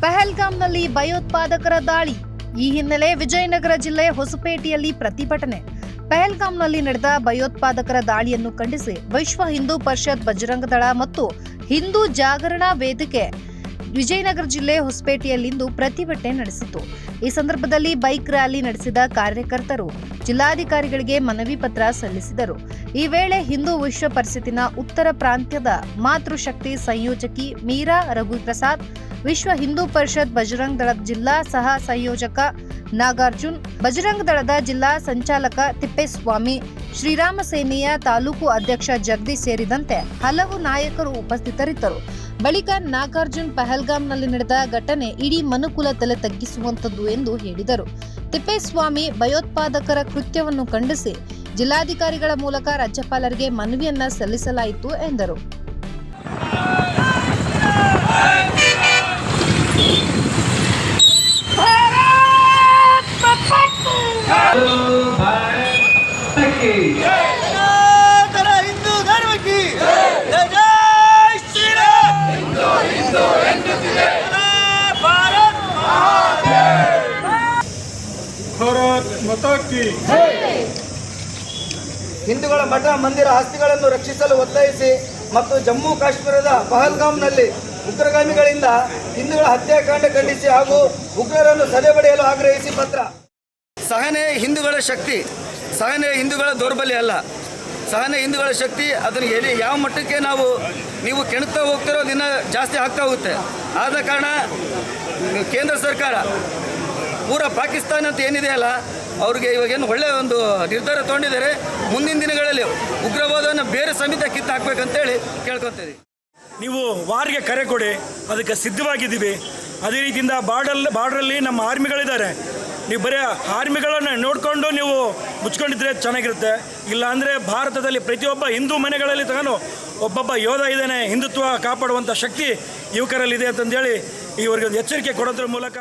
ಪಹಲ್ಗಾಮ್ನಲ್ಲಿ ಭಯೋತ್ಪಾದಕರ ದಾಳಿ. ಈ ಹಿನ್ನೆಲೆ ವಿಜಯನಗರ ಜಿಲ್ಲೆ ಹೊಸಪೇಟೆಯಲ್ಲಿ ಪ್ರತಿಭಟನೆ. ಪೆಹಲ್ಗಾಮ್ನಲ್ಲಿ ನಡೆದ ಭಯೋತ್ಪಾದಕರ ದಾಳಿಯನ್ನು ಖಂಡಿಸಿ ವಿಶ್ವ ಹಿಂದೂ ಪರಿಷತ್ ಬಜರಂಗದಳ ಮತ್ತು ಹಿಂದೂ ಜಾಗರಣಾ ವೇದಿಕೆ ವಿಜಯನಗರ ಜಿಲ್ಲೆ ಹೊಸಪೇಟೆಯಲ್ಲಿಂದು ಪ್ರತಿಭಟನೆ ನಡೆಸಿತು. ಈ ಸಂದರ್ಭದಲ್ಲಿ ಬೈಕ್ ರ್ಯಾಲಿ ನಡೆಸಿದ ಕಾರ್ಯಕರ್ತರು ಜಿಲ್ಲಾಧಿಕಾರಿಗಳಿಗೆ ಮನವಿ ಪತ್ರ ಸಲ್ಲಿಸಿದರು. ಈ ವೇಳೆ ಹಿಂದೂ ವಿಶ್ವ ಪರಿಷತ್ತಿನ ಉತ್ತರ ಪ್ರಾಂತ್ಯದ ಮಾತೃಶಕ್ತಿ ಸಂಯೋಜಕಿ ಮೀರಾ ರಘುಪ್ರಸಾದ್, ವಿಶ್ವ ಹಿಂದೂ ಪರಿಷತ್ ಬಜರಂಗ್ ದಳದ ಜಿಲ್ಲಾ ಸಹ ಸಂಯೋಜಕ ನಾಗಾರ್ಜುನ್, ಬಜರಂಗ್ ದಳದ ಜಿಲ್ಲಾ ಸಂಚಾಲಕ ತಿಪ್ಪೇಸ್ವಾಮಿ ಶ್ರೀರಾಮ ಸೇನೆಯ ತಾಲೂಕು ಅಧ್ಯಕ್ಷ ಜಗದೀಶ್ ಸೇರಿದಂತೆ ಹಲವು ನಾಯಕರು ಉಪಸ್ಥಿತರಿದ್ದರು. ಬಳಿಕ ನಾಗಾರ್ಜುನ್ ಪಹಲ್ಗಾಮ್ನಲ್ಲಿ ನಡೆದ ಘಟನೆ ಇಡೀ ಮನುಕುಲ ತಲೆ ತಗ್ಗಿಸುವಂತದ್ದು ಎಂದು ಹೇಳಿದರು. ತಿಪ್ಪೇಸ್ವಾಮಿ ಭಯೋತ್ಪಾದಕರ ಕೃತ್ಯವನ್ನು ಖಂಡಿಸಿ ಜಿಲ್ಲಾಧಿಕಾರಿಗಳ ಮೂಲಕ ರಾಜ್ಯಪಾಲರಿಗೆ ಮನವಿಯನ್ನ ಸಲ್ಲಿಸಲಾಯಿತು ಎಂದರು. ಸನಾತನ ಭಾರತ್ ಮಾತಾ ಕಿ ಹಿಂದೂಗಳ ಮಠ ಮಂದಿರ ಆಸ್ತಿಗಳನ್ನು ರಕ್ಷಿಸಲು ಒತ್ತಾಯಿಸಿ ಮತ್ತು ಜಮ್ಮು ಕಾಶ್ಮೀರದ ಪಹಲ್ಗಾಮ್ನಲ್ಲಿ ಉಗ್ರಗಾಮಿಗಳಿಂದ ಹಿಂದೂಗಳ ಹತ್ಯಾಕಾಂಡ ಖಂಡಿಸಿ ಹಾಗೂ ಉಗ್ರರನ್ನು ಸದೆಬಡೆಯಲು ಆಗ್ರಹಿಸಿ ಪತ್ರ. ಸಹನೆ ಹಿಂದೂಗಳ ಶಕ್ತಿ. ಸಹನೆ ಹಿಂದೂಗಳ ದೌರ್ಬಲ್ಯ ಅಲ್ಲ. ಸಹನೆ ಹಿಂದೂಗಳ ಶಕ್ತಿ ಅದನ್ನು ಎಲ್ಲಿ ಯಾವ ಮಟ್ಟಕ್ಕೆ ನಾವು ನೀವು ಕೆಣಕ್ತಾ ಹೋಗ್ತಿರೋ ದಿನ ಜಾಸ್ತಿ ಆಗ್ತಾ ಹೋಗುತ್ತೆ. ಆದ ಕಾರಣ ಕೇಂದ್ರ ಸರ್ಕಾರ ಪೂರ ಪಾಕಿಸ್ತಾನ ಅಂತ ಏನಿದೆ ಅಲ್ಲ, ಅವ್ರಿಗೆ ಇವಾಗೇನು ಒಳ್ಳೆಯ ಒಂದು ನಿರ್ಧಾರ ತೊಗೊಂಡಿದ್ದಾರೆ. ಮುಂದಿನ ದಿನಗಳಲ್ಲಿ ಉಗ್ರವಾದವನ್ನು ಬೇರೆ ಸಮೇತ ಕಿತ್ತು ಹಾಕ್ಬೇಕಂತೇಳಿ ಕೇಳ್ಕೊತೀವಿ ನೀವು ವಾರ್ಗೆ ಕರೆ ಕೊಡಿ, ಅದಕ್ಕೆ ಸಿದ್ಧವಾಗಿದ್ದೀವಿ. ಅದೇ ರೀತಿಯಿಂದ ಬಾರ್ಡಲ್ ಬಾರ್ಡ್ರಲ್ಲಿ ನಮ್ಮ ಆರ್ಮಿಗಳಿದ್ದಾರೆ. ನೀವು ಬರೀ ಆರ್ಮಿಗಳನ್ನು ನೋಡಿಕೊಂಡು ನೀವು ಮುಚ್ಕೊಂಡಿದ್ರೆ ಚೆನ್ನಾಗಿರುತ್ತೆ. ಇಲ್ಲ ಅಂದರೆ ಭಾರತದಲ್ಲಿ ಪ್ರತಿಯೊಬ್ಬ ಹಿಂದೂ ಮನೆಗಳಲ್ಲಿ ತಗೊಂಡು ಒಬ್ಬೊಬ್ಬ ಯೋಧ ಇದ್ದಾನೆ, ಹಿಂದುತ್ವ ಕಾಪಾಡುವಂಥ ಶಕ್ತಿ ಯುವಕರಲ್ಲಿದೆ ಅಂತಂದೇಳಿ ಇವರಿಗೆ ಒಂದು ಎಚ್ಚರಿಕೆ ಕೊಡೋದ್ರ ಮೂಲಕ